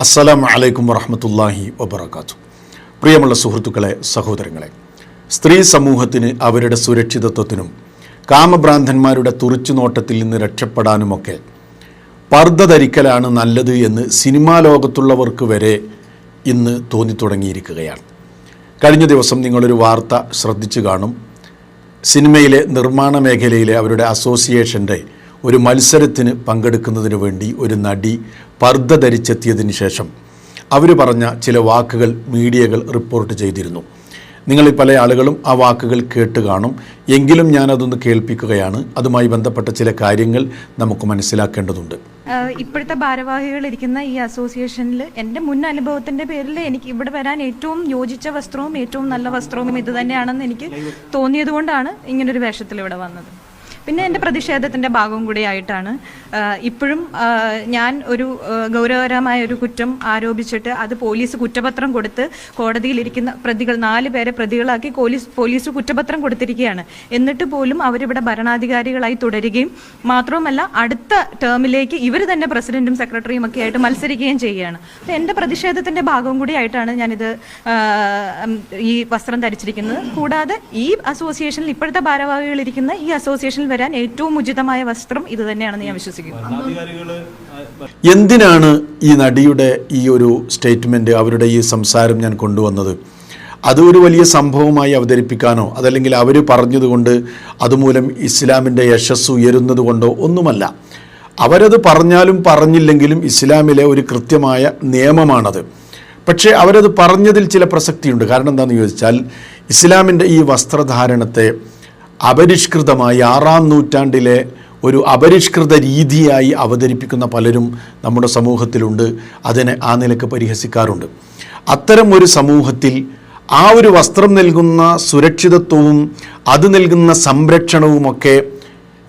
അസ്സലാം അലൈക്കും വറഹമത്തല്ലാഹി വബർക്കാത്തു പ്രിയമുള്ള സുഹൃത്തുക്കളെ സഹോദരങ്ങളെ സ്ത്രീ സമൂഹത്തിന് അവരുടെ സുരക്ഷിതത്വത്തിനും കാമഭ്രാന്തന്മാരുടെ തുറിച്ചുനോട്ടത്തിൽ നിന്ന് രക്ഷപ്പെടാനുമൊക്കെ പർദ്ദ ധരിക്കലാണ് നല്ലത് എന്ന് സിനിമാ ലോകത്തുള്ളവർക്ക് വരെ ഇന്ന് തോന്നിത്തുടങ്ങിയിരിക്കുകയാണ്. കഴിഞ്ഞ ദിവസം നിങ്ങളൊരു വാർത്ത ശ്രദ്ധിച്ചു കാണും. സിനിമയിലെ നിർമ്മാണ മേഖലയിലെ അവരുടെ അസോസിയേഷന്റെ ഒരു മത്സരത്തിന് പങ്കെടുക്കുന്നതിന് വേണ്ടി ഒരു നടി പർദ്ദ ധരിച്ചെത്തിയതിന് ശേഷം അവർ പറഞ്ഞ ചില വാക്കുകൾ മീഡിയകൾ റിപ്പോർട്ട് ചെയ്തിരുന്നു. നിങ്ങളിൽ പല ആളുകളും ആ വാക്കുകൾ കേട്ട് കാണും. എങ്കിലും ഞാനതൊന്ന് കേൾപ്പിക്കുകയാണ്. അതുമായി ബന്ധപ്പെട്ട ചില കാര്യങ്ങൾ നമുക്ക് മനസ്സിലാക്കേണ്ടതുണ്ട്. ഇപ്പോഴത്തെ ഭാരവാഹികൾ ഇരിക്കുന്ന ഈ അസോസിയേഷനിൽ എന്റെ മുൻ അനുഭവത്തിന്റെ പേരിൽ എനിക്ക് ഇവിടെ വരാൻ ഏറ്റവും യോജിച്ച വസ്ത്രവും ഏറ്റവും നല്ല വസ്ത്രവും ഇത് തന്നെയാണെന്ന് എനിക്ക് തോന്നിയത് കൊണ്ടാണ് ഇങ്ങനൊരു വേഷത്തിൽ ഇവിടെ വന്നത്. പിന്നെ എന്റെ പ്രതിഷേധത്തിന്റെ ഭാഗം കൂടിയായിട്ടാണ് ഇപ്പോഴും ഞാൻ ഒരു ഗൗരവകരമായ ഒരു കുറ്റം ആരോപിച്ചിട്ട് അത് പോലീസ് കുറ്റപത്രം കൊടുത്ത് കോടതിയിലിരിക്കുന്ന പ്രതികൾ നാല് പേരെ പ്രതികളാക്കി പോലീസ് പോലീസ് കുറ്റപത്രം കൊടുത്തിരിക്കുകയാണ്. എന്നിട്ട് പോലും അവരിവിടെ ഭരണാധികാരികളായി തുടരുകയും മാത്രവുമല്ല അടുത്ത ടേമിലേക്ക് ഇവർ തന്നെ പ്രസിഡന്റും സെക്രട്ടറിയും ഒക്കെ ആയിട്ട് മത്സരിക്കുകയും ചെയ്യുകയാണ്. അപ്പോൾ എന്റെ പ്രതിഷേധത്തിന്റെ ഭാഗം കൂടിയായിട്ടാണ് ഞാനിത് ഈ വസ്ത്രം ധരിച്ചിരിക്കുന്നത്. കൂടാതെ ഈ അസോസിയേഷനിൽ ഇപ്പോഴത്തെ ഭാരവാഹികൾ ഇരിക്കുന്ന ഈ അസോസിയേഷനിൽ വരാൻ ഏറ്റവും ഉചിതമായ വസ്ത്രം ഇത് തന്നെയാണെന്ന് ഞാൻ വിശ്വസിക്കുന്നു. എന്തിനാണ് ഈ നടിയുടെ ഈ ഒരു സ്റ്റേറ്റ്മെന്റ് അവരുടെ ഈ സംസാരം ഞാൻ കൊണ്ടുവന്നത്? അത് ഒരു വലിയ സംഭവമായി അവതരിപ്പിക്കാനോ അതല്ലെങ്കിൽ അവർ പറഞ്ഞതുകൊണ്ട് അതുമൂലം ഇസ്ലാമിന്റെ യശസ് ഉയരുന്നത് കൊണ്ടോ ഒന്നുമല്ല. അവരത് പറഞ്ഞാലും പറഞ്ഞില്ലെങ്കിലും ഇസ്ലാമിലെ ഒരു കൃത്യമായ നിയമമാണത്. പക്ഷേ അവരത് പറഞ്ഞതിൽ ചില പ്രസക്തിയുണ്ട്. കാരണം എന്താണെന്ന് ചോദിച്ചാൽ ഇസ്ലാമിന്റെ ഈ വസ്ത്രധാരണത്തെ അപരിഷ്കൃതമായി ആറാം നൂറ്റാണ്ടിലെ ഒരു അപരിഷ്കൃത രീതിയായി അവതരിപ്പിക്കുന്ന പലരും നമ്മുടെ സമൂഹത്തിലുണ്ട്. അതിനെ ആ നിലയ്ക്ക് പരിഹസിക്കാറുണ്ട്. അത്തരം ഒരു സമൂഹത്തിൽ ആ ഒരു വസ്ത്രം നൽകുന്ന സുരക്ഷിതത്വവും അത് നൽകുന്ന സംരക്ഷണവുമൊക്കെ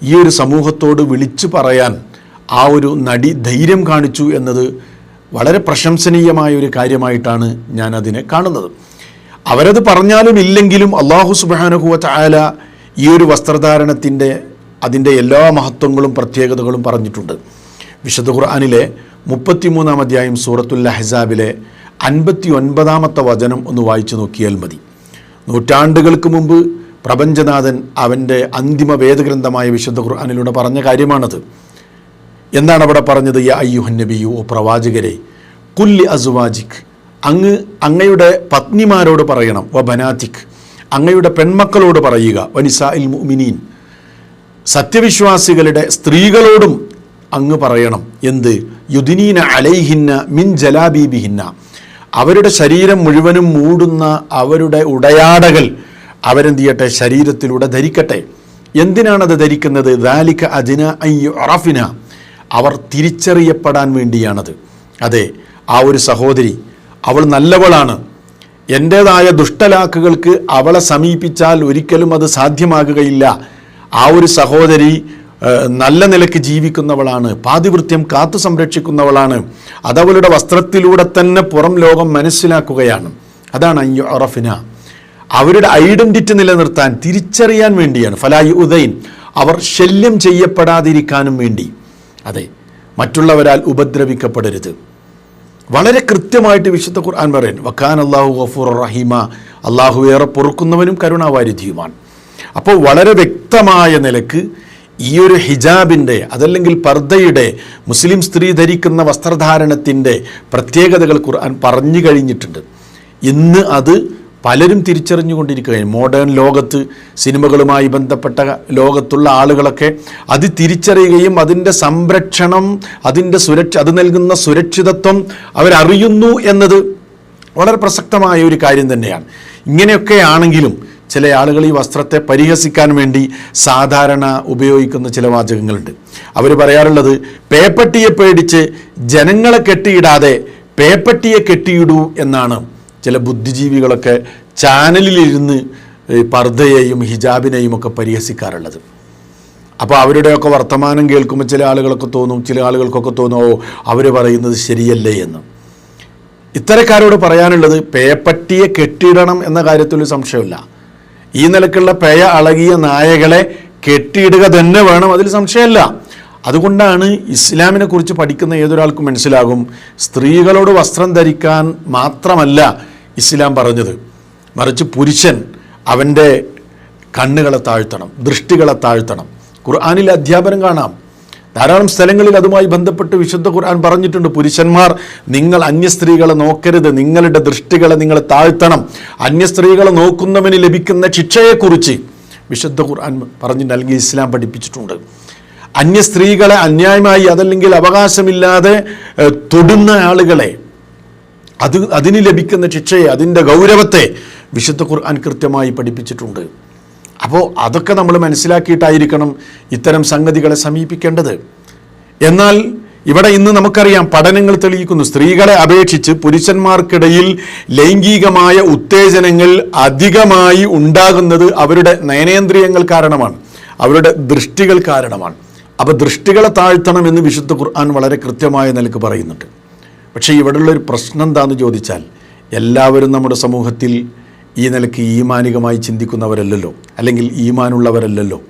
ഈ ഒരു സമൂഹത്തോട് വിളിച്ചു പറയാൻ ആ ഒരു നടി ധൈര്യം കാണിച്ചു എന്നത് വളരെ പ്രശംസനീയമായ ഒരു കാര്യമായിട്ടാണ് ഞാൻ അതിനെ കാണുന്നത്. അവരത് പറഞ്ഞാലും ഇല്ലെങ്കിലും അള്ളാഹു സുബാനുഹുവ ചായാല ഈ ഒരു വസ്ത്രധാരണത്തിന്റെ അതിന്റെ എല്ലാ മഹത്വങ്ങളും പ്രത്യേകതകളും പറഞ്ഞിട്ടുണ്ട്. വിശുദ്ധ ഖുർആാനിലെ മുപ്പത്തിമൂന്നാം അധ്യായം സൂറത്തുൽ അഹ്സാബിലെ അൻപത്തി ഒൻപതാമത്തെ വചനം ഒന്ന് വായിച്ചു നോക്കിയാൽ മതി. നൂറ്റാണ്ടുകൾക്ക് മുമ്പ് പ്രപഞ്ചനാഥൻ അവന്റെ അന്തിമ വേദഗ്രന്ഥമായ വിശുദ്ധ ഖുർആാനിലൂടെ പറഞ്ഞ കാര്യമാണത്. എന്താണ് അവിടെ പറഞ്ഞത്? യ അയ്യുഹൻ നബിയു ഓ പ്രവാചകരെ കുല്ലി അസുവാജിക് അങ്ങ് അങ്ങയുടെ പത്നിമാരോട് പറയണം. വ ബനാത്തിക് അങ്ങയുടെ പെൺമക്കളോട് പറയുക വനിസ ഇൽ മുഅ്മിനീൻ. സത്യവിശ്വാസികളുടെ സ്ത്രീകളോടും അങ്ങ് പറയണം. എന്ത്? യുദിനീന അലൈഹിന്ന മിൻ ജലാബീബിഹിന്ന. അവരുടെ ശരീരം മുഴുവനും മൂടുന്ന അവരുടെ ഉടയാടകൾ അവരെന്ത് ചെയ്യട്ടെ ശരീരത്തിലൂടെ ധരിക്കട്ടെ. എന്തിനാണത് ധരിക്കുന്നത്? ദാലിക അജിന അറഫിന അവർ തിരിച്ചറിയപ്പെടാൻ വേണ്ടിയാണത്. അതെ ആ ഒരു സഹോദരി അവൾ നല്ലവളാണ്. എന്റേതായ ദുഷ്ടലാക്കുകൾക്ക് അവളെ സമീപിച്ചാൽ ഒരിക്കലും അത് സാധ്യമാകുകയില്ല. ആ ഒരു സഹോദരി നല്ല നിലയ്ക്ക് ജീവിക്കുന്നവളാണ്. പാതിവൃത്യം കാത്തു സംരക്ഷിക്കുന്നവളാണ്. അതവളുടെ വസ്ത്രത്തിലൂടെ തന്നെ പുറം ലോകം മനസ്സിലാക്കുകയാണ്. അതാണ് അയ്യോ അറഫിന അവരുടെ ഐഡന്റിറ്റി നിലനിർത്താൻ തിരിച്ചറിയാൻ വേണ്ടിയാണ്. ഫലായി ഉദയൻ അവർ ശല്യം ചെയ്യപ്പെടാതിരിക്കാനും വേണ്ടി. അതെ മറ്റുള്ളവരാൽ ഉപദ്രവിക്കപ്പെടരുത്. വളരെ കൃത്യമായിട്ട് വിശുദ്ധ ഖുർആൻ പറയും വക്കാൻ അള്ളാഹു ഗഫൂർ റഹീമ. അള്ളാഹു ഏറെ പൊറുക്കുന്നവനും കരുണാവാരിധിയുമാണ്. അപ്പോൾ വളരെ വ്യക്തമായ നിലയ്ക്ക് ഈ ഒരു ഹിജാബിന്റെ അതല്ലെങ്കിൽ പർദ്ദയുടെ മുസ്ലിം സ്ത്രീ ധരിക്കുന്ന വസ്ത്രധാരണത്തിന്റെ പ്രത്യേകതകൾ ഖുർആൻ പറഞ്ഞു കഴിഞ്ഞിട്ടുണ്ട്. ഇന്ന് അത് പലരും തിരിച്ചറിഞ്ഞുകൊണ്ടിരിക്കുകയാണ്. മോഡേൺ ലോകത്ത് സിനിമകളുമായി ബന്ധപ്പെട്ട ലോകത്തുള്ള ആളുകളൊക്കെ അത് തിരിച്ചറിയുകയും അതിന്റെ സംരക്ഷണം അതിന്റെ സുരക്ഷ അത് നൽകുന്ന സുരക്ഷിതത്വം അവരറിയുന്നു എന്നത് വളരെ പ്രസക്തമായ ഒരു കാര്യം തന്നെയാണ്. ഇങ്ങനെയൊക്കെ ആണെങ്കിലും ചില ആളുകൾ ഈ വസ്ത്രത്തെ പരിഹസിക്കാൻ വേണ്ടി സാധാരണ ഉപയോഗിക്കുന്ന ചില വാചകങ്ങളുണ്ട്. അവർ പറയാറുള്ളത് പേപ്പട്ടിയെ പേടിച്ച് ജനങ്ങളെ കെട്ടിയിടാതെ പേപ്പട്ടിയെ കെട്ടിയിടൂ എന്നാണ്. ചില ബുദ്ധിജീവികളൊക്കെ ചാനലിലിരുന്ന് പർദ്ധയെയും ഹിജാബിനെയും ഒക്കെ പരിഹസിക്കാറുള്ളത്. അപ്പോൾ അവരുടെയൊക്കെ വർത്തമാനം കേൾക്കുമ്പോൾ ചില ആളുകളൊക്കെ തോന്നും ചില ആളുകൾക്കൊക്കെ തോന്നും ഓ അവർ പറയുന്നത് ശരിയല്ലേ എന്ന്. ഇത്തരക്കാരോട് പറയാനുള്ളത് പേപ്പറ്റിയെ കെട്ടിയിടണം എന്ന കാര്യത്തിൽ സംശയമില്ല ഈ നിലക്കുള്ള പേയ അളകിയ നായകളെ കെട്ടിയിടുക തന്നെ വേണം അതിൽ സംശയമല്ല. അതുകൊണ്ടാണ് ഇസ്ലാമിനെ കുറിച്ച് പഠിക്കുന്ന ഏതൊരാൾക്കും മനസ്സിലാകും സ്ത്രീകളോട് വസ്ത്രം ധരിക്കാൻ മാത്രമല്ല ഇസ്ലാം പറഞ്ഞത്. മറിച്ച് പുരുഷൻ അവന്റെ കണ്ണുകളെ താഴ്ത്തണം ദൃഷ്ടികളെ താഴ്ത്തണം. ഖുർആാനിൽ അധ്യാപനം കാണാം. ധാരാളം സ്ഥലങ്ങളിൽ അതുമായി ബന്ധപ്പെട്ട് വിശുദ്ധ ഖുർആൻ പറഞ്ഞിട്ടുണ്ട്. പുരുഷന്മാർ നിങ്ങൾ അന്യ സ്ത്രീകളെ നോക്കരുത് നിങ്ങളുടെ ദൃഷ്ടികളെ നിങ്ങൾ താഴ്ത്തണം. അന്യ സ്ത്രീകളെ നോക്കുന്നവന് ലഭിക്കുന്ന ശിക്ഷയെക്കുറിച്ച് വിശുദ്ധ ഖുർആൻ പറഞ്ഞു നൽകി ഇസ്ലാം പഠിപ്പിച്ചിട്ടുണ്ട്. അന്യ സ്ത്രീകളെ അന്യായമായി അതല്ലെങ്കിൽ അവകാശമില്ലാതെ തൊടുന്ന ആളുകളെ അത് അതിന് ലഭിക്കുന്ന ശിക്ഷയെ അതിന്റെ ഗൗരവത്തെ വിശുദ്ധ ഖുർആൻ കൃത്യമായി പഠിപ്പിച്ചിട്ടുണ്ട്. അപ്പോൾ അതൊക്കെ നമ്മൾ മനസ്സിലാക്കിയിട്ടായിരിക്കണം ഇത്തരം സംഗതികളെ സമീപിക്കേണ്ടത്. എന്നാൽ ഇവിടെ ഇന്ന് നമുക്കറിയാം പഠനങ്ങൾ തെളിയിക്കുന്നു. സ്ത്രീകളെ അപേക്ഷിച്ച് പുരുഷന്മാർക്കിടയിൽ ലൈംഗികമായ ഉത്തേജനങ്ങൾ അധികമായി ഉണ്ടാകുന്നത് അവരുടെ നയനേന്ദ്രിയങ്ങൾ കാരണമാണ്. അവരുടെ ദൃഷ്ടികൾ കാരണമാണ്. അപ്പോൾ ദൃഷ്ടികളെ താഴ്ത്തണം എന്ന് വിശുദ്ധ ഖുർആൻ വളരെ കൃത്യമായ നിലയ്ക്ക് പറയുന്നുണ്ട്. പക്ഷേ ഇവിടെയുള്ളൊരു പ്രശ്നം എന്താണെന്ന് ചോദിച്ചാൽ എല്ലാവരും നമ്മുടെ സമൂഹത്തിൽ ഈ നിലയ്ക്ക് ഈമാനികമായി ചിന്തിക്കുന്നവരല്ലല്ലോ അല്ലെങ്കിൽ ഈമാനുള്ളവരല്ലല്ലോ.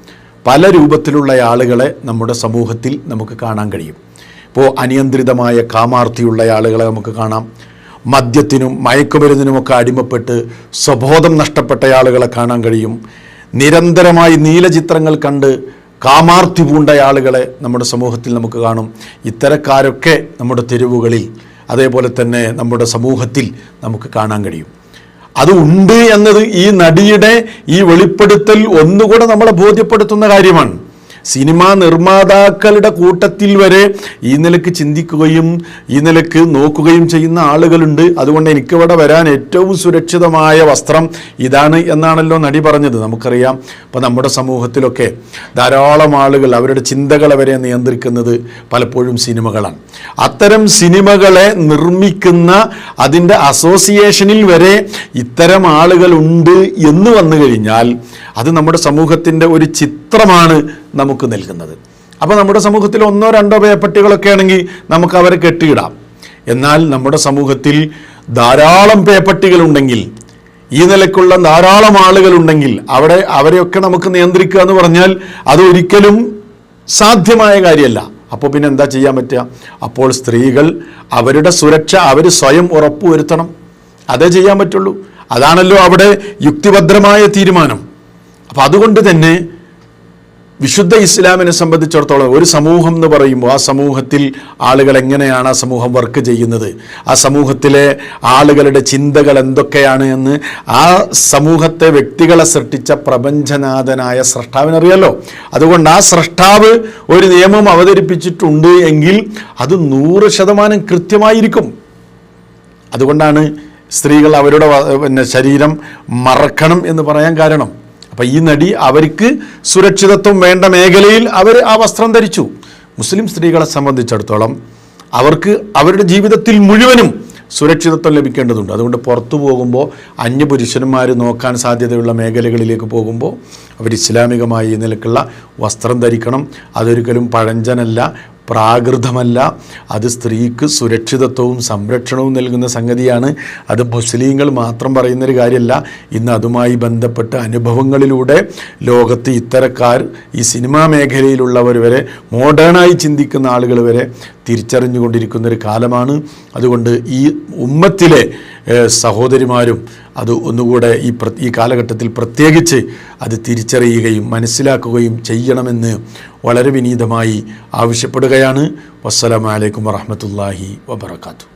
പല രൂപത്തിലുള്ള ആളുകളെ നമ്മുടെ സമൂഹത്തിൽ നമുക്ക് കാണാൻ കഴിയും. ഇപ്പോൾ അനിയന്ത്രിതമായ കാമാർത്തിയുള്ള ആളുകളെ നമുക്ക് കാണാം. മദ്യത്തിനും മയക്കുമരുന്നിനുമൊക്കെ അടിമപ്പെട്ട് സ്വബോധം നഷ്ടപ്പെട്ട ആളുകളെ കാണാൻ കഴിയും. നിരന്തരമായി നീലചിത്രങ്ങൾ കണ്ട് കാമാർത്തി പൂണ്ട ആളുകളെ നമ്മുടെ സമൂഹത്തിൽ നമുക്ക് കാണും. ഇത്തരക്കാരൊക്കെ നമ്മുടെ തെരുവുകളിൽ അതേപോലെ തന്നെ നമ്മുടെ സമൂഹത്തിൽ നമുക്ക് കാണാൻ കഴിയും. അത് ഉണ്ട് എന്നത് ഈ നടിയുടെ ഈ വെളിപ്പെടുത്തൽ ഒന്നുകൂടെ നമ്മളെ ബോധ്യപ്പെടുത്തുന്ന കാര്യമാണ്. സിനിമാ നിർമ്മാതാക്കളുടെ കൂട്ടത്തിൽ വരെ ഈ നിലയ്ക്ക് ചിന്തിക്കുകയും ഈ നിലയ്ക്ക് നോക്കുകയും ചെയ്യുന്ന ആളുകളുണ്ട്. അതുകൊണ്ട് എനിക്കിവിടെ വരാൻ ഏറ്റവും സുരക്ഷിതമായ വസ്ത്രം ഇതാണ് എന്നാണല്ലോ നടി പറഞ്ഞത്. നമുക്കറിയാം. ഇപ്പം നമ്മുടെ സമൂഹത്തിലൊക്കെ ധാരാളം ആളുകൾ അവരുടെ ചിന്തകൾ അവരെ നിയന്ത്രിക്കുന്നത് പലപ്പോഴും സിനിമകളാണ്. അത്തരം സിനിമകളെ നിർമ്മിക്കുന്ന അതിന്റെ അസോസിയേഷനിൽ വരെ ഇത്തരം ആളുകളുണ്ട് എന്ന് വന്നു കഴിഞ്ഞാൽ അത് നമ്മുടെ സമൂഹത്തിന്റെ ഒരു ചിത്രമാണ് നമുക്ക് നൽകുന്നത്. അപ്പോൾ നമ്മുടെ സമൂഹത്തിൽ ഒന്നോ രണ്ടോ പേപ്പട്ടികളൊക്കെ ആണെങ്കിൽ നമുക്ക് അവരെ കെട്ടിയിടാം. എന്നാൽ നമ്മുടെ സമൂഹത്തിൽ ധാരാളം പേപ്പട്ടികളുണ്ടെങ്കിൽ ഈ നിലക്കുള്ള ധാരാളം ആളുകളുണ്ടെങ്കിൽ അവിടെ അവരെയൊക്കെ നമുക്ക് നിയന്ത്രിക്കുക എന്ന് പറഞ്ഞാൽ അത് ഒരിക്കലും സാധ്യമായ കാര്യമല്ല. അപ്പോൾ പിന്നെ എന്താ ചെയ്യാൻ പറ്റുക? അപ്പോൾ സ്ത്രീകൾ അവരുടെ സുരക്ഷ അവർ സ്വയം ഉറപ്പുവരുത്തണം. അതേ ചെയ്യാൻ പറ്റുള്ളൂ. അതാണല്ലോ അവിടെ യുക്തിഭദ്രമായ തീരുമാനം. അപ്പം അതുകൊണ്ട് തന്നെ വിശുദ്ധ ഇസ്ലാമിനെ സംബന്ധിച്ചിടത്തോളം ഒരു സമൂഹം എന്ന് പറയുമ്പോൾ ആ സമൂഹത്തിൽ ആളുകൾ എങ്ങനെയാണ് ആ സമൂഹം വർക്ക് ചെയ്യുന്നത്? ആ സമൂഹത്തിലെ ആളുകളുടെ ചിന്തകൾ എന്തൊക്കെയാണ് എന്ന് ആ സമൂഹത്തെ വ്യക്തികളെ സൃഷ്ടിച്ച പ്രപഞ്ചനാഥനായ സ്രഷ്ടാവിനറിയാലോ? അതുകൊണ്ട് ആ സ്രഷ്ടാവ് ഒരു നിയമം അവതരിപ്പിച്ചിട്ടുണ്ട് എങ്കിൽ അത് നൂറ് ശതമാനം കൃത്യമായിരിക്കും. അതുകൊണ്ടാണ് സ്ത്രീകൾ അവരുടെ പിന്നെ ശരീരം മറക്കണം എന്ന് പറയാൻ കാരണം. അപ്പം ഈ നടി അവർക്ക് സുരക്ഷിതത്വം വേണ്ട മേഖലയിൽ അവർ ആ വസ്ത്രം ധരിച്ചു. മുസ്ലിം സ്ത്രീകളെ സംബന്ധിച്ചിടത്തോളം അവർക്ക് അവരുടെ ജീവിതത്തിൽ മുഴുവനും സുരക്ഷിതത്വം ലഭിക്കേണ്ടതുണ്ട്. അതുകൊണ്ട് പുറത്തു പോകുമ്പോൾ അന്യ പുരുഷന്മാർ നോക്കാൻ സാധ്യതയുള്ള മേഖലകളിലേക്ക് പോകുമ്പോൾ അവർ ഇസ്ലാമികമായി നിലക്കുള്ള വസ്ത്രം ധരിക്കണം. അതൊരിക്കലും പഴഞ്ചനല്ല. പ്രാകൃതമല്ല. അത് സ്ത്രീക്ക് സുരക്ഷിതത്വവും സംരക്ഷണവും നൽകുന്ന സംഗതിയാണ്. അത് മുസ്ലിങ്ങൾ മാത്രം പറയുന്നൊരു കാര്യമല്ല ഇന്ന് അതുമായി ബന്ധപ്പെട്ട അനുഭവങ്ങളിലൂടെ ലോകത്ത് ഇത്തരക്കാർ ഈ സിനിമാ മേഖലയിലുള്ളവർ വരെ മോഡേണായി ചിന്തിക്കുന്ന ആളുകൾ വരെ തിരിച്ചറിഞ്ഞുകൊണ്ടിരിക്കുന്ന ഒരു കാലമാണ്. അതുകൊണ്ട് ഈ ഉമ്മത്തിലെ സഹോദരിമാരും അത് ഒന്നുകൂടെ ഈ ഈ കാലഘട്ടത്തിൽ പ്രത്യേകിച്ച് അത് തിരിച്ചറിയുകയും മനസ്സിലാക്കുകയും ചെയ്യണമെന്ന് വളരെ വിനീതമായി ആവശ്യപ്പെടുകയാണ്. വസ്സലാമലൈക്കും വറഹമത്തല്ലാഹി വബർക്കാത്തു